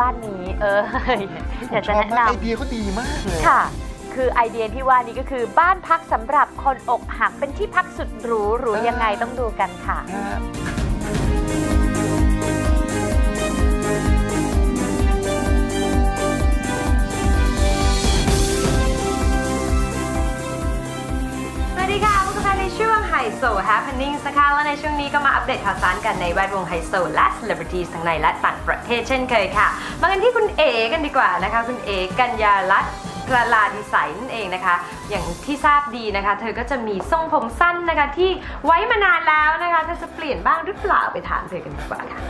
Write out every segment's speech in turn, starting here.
อกหักพักบ้านนี้ เอออยากชจะอบแนะมากนำไอเดียเขาดีมากเลยค่ะ คือไอเดียที่ว่านี้ก็คือบ้านพักสำหรับคนอกหักเป็นที่พักสุดหรูหรูยังไงต้องดูกันค่ะ ในช่วงไฮโซ Happenings นะคะและในช่วงนี้ก็มาอัปเดตข่าวสารกันในแวดวงไฮโซและ Celebrities ทั้งในและต่างประเทศเช่นเคยค่ะ มากันที่คุณเอกันดีกว่านะคะ คุณเอกัญญาลัตน์พลาลาดีไซน์นั่นเองนะคะ อย่างที่ทราบดีนะคะ เธอก็จะมีทรงผมสั้นนะคะที่ไว้มานานแล้วนะคะเธอจะเปลี่ยนบ้างหรือเปล่าไปถามเธอกันดีกว่าค่ะ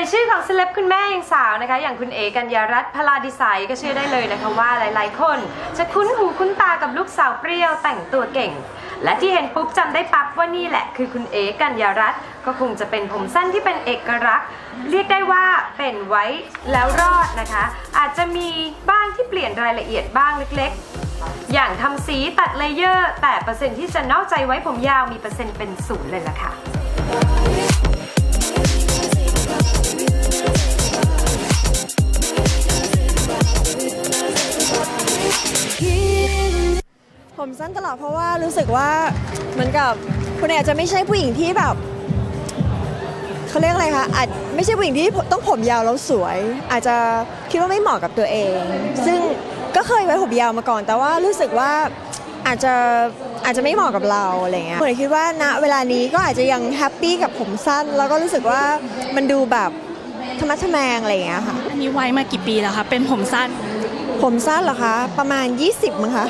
ยชื่อของเซเลบคุณแม่ยังสาวนะคะ อย่างคุณเอกัญญารัตน์พลาดีไซน์ก็เชื่อได้เลยนะคะว่าหลายๆ คน จะคุ้นหูคุ้นตากับลูกสาวเปรี้ยวแต่งตัวเก่ง และที่เห็นปุ๊บจำได้ปั๊บว่านี่แหละ คือคุณเอกัญญารัตน์ก็คงจะเป็นผมสั้นที่เป็นเอกลักษณ์ เรียกได้ว่าเป็นไว้แล้วรอดนะคะ อาจจะมีบ้างที่เปลี่ยนรายละเอียดบ้างเล็กๆ อย่างทำสีตัดเลเยอร์ แต่เปอร์เซ็นต์ที่จะนอกใจไว้ผมยาวมีเปอร์เซ็นต์เป็นศูนย์เลยล่ะค่ะ ผมสั้นตลอดเพราะว่ารู้สึกว่าเหมือนกับคุณอาจจะไม่ใช่ผู้หญิงที่แบบเขาเรียกอะไรคะอาจไม่ใช่ผู้หญิงที่ต้องผมยาวแล้วสวย อาจจะคิดว่าไม่เหมาะกับตัวเอง ซึ่งก็เคยไว้ผมยาวมาก่อน แต่ว่ารู้สึกว่าอาจจะอาจจะไม่เหมาะกับเราอะไรเงี้ยผมเลยคิดว่าณเวลานี้ก็อาจจะยังแฮปปี้กับผมสั้น แล้วก็รู้สึกว่ามันดูแบบธรรมะทแมงอะไรอย่างเงี้ยค่ะอันนี้ไว้มากี่ปีแล้วคะเป็นผมสั้น ผมสั้นเหรอคะ ประมาณ 20มั้งคะ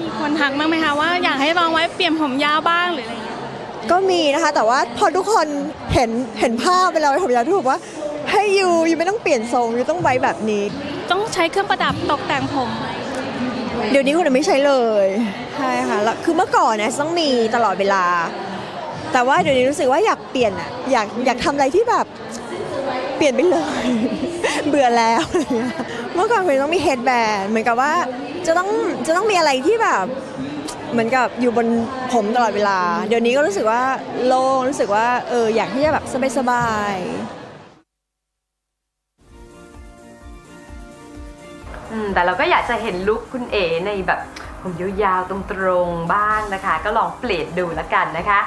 มีคนทักบ้างไหมคะว่าอยากให้ลองไว้เปลี่ยนผมยาวบ้างหรืออะไรอย่างเงี้ยก็มีนะคะ แต่ว่าพอทุกคนเห็นเห็นภาพเวลาผมยาวทุกคนบอกว่าให้ยูยูไม่ต้องเปลี่ยนทรงยูต้องไว้แบบนี้ ต้องใช้เครื่องประดับตกแต่งผมเดี๋ยวนี้คุณไม่ใช้เลยใช่ค่ะแล้วคือเมื่อก่อนเนี่ยต้องมีตลอดเวลา แต่ว่าเดี๋ยวนี้รู้สึกว่าอยากเปลี่ยนอะอยากอยากทำอะไรที่แบบเปลี่ยนไปเลย เบื่อแล้วอะไรเงี้ย เมื่อก่อนคุณต้องมีเฮดแบนเหมือนกับว่าจะต้องจะต้องมีอะไรที่แบบเหมือนกับอยู่บนผมตลอดเวลา เดี๋ยวนี้ก็รู้สึกว่าโล่งรู้สึกว่าเอออยากที่จะแบบสบายๆอืมแต่เราก็อยากจะเห็นลุคคุณเอ๋ในแบบผมยาวๆตรงๆบ้างนะคะ ก็ลองเปลี่ยนดูแล้วกันนะคะ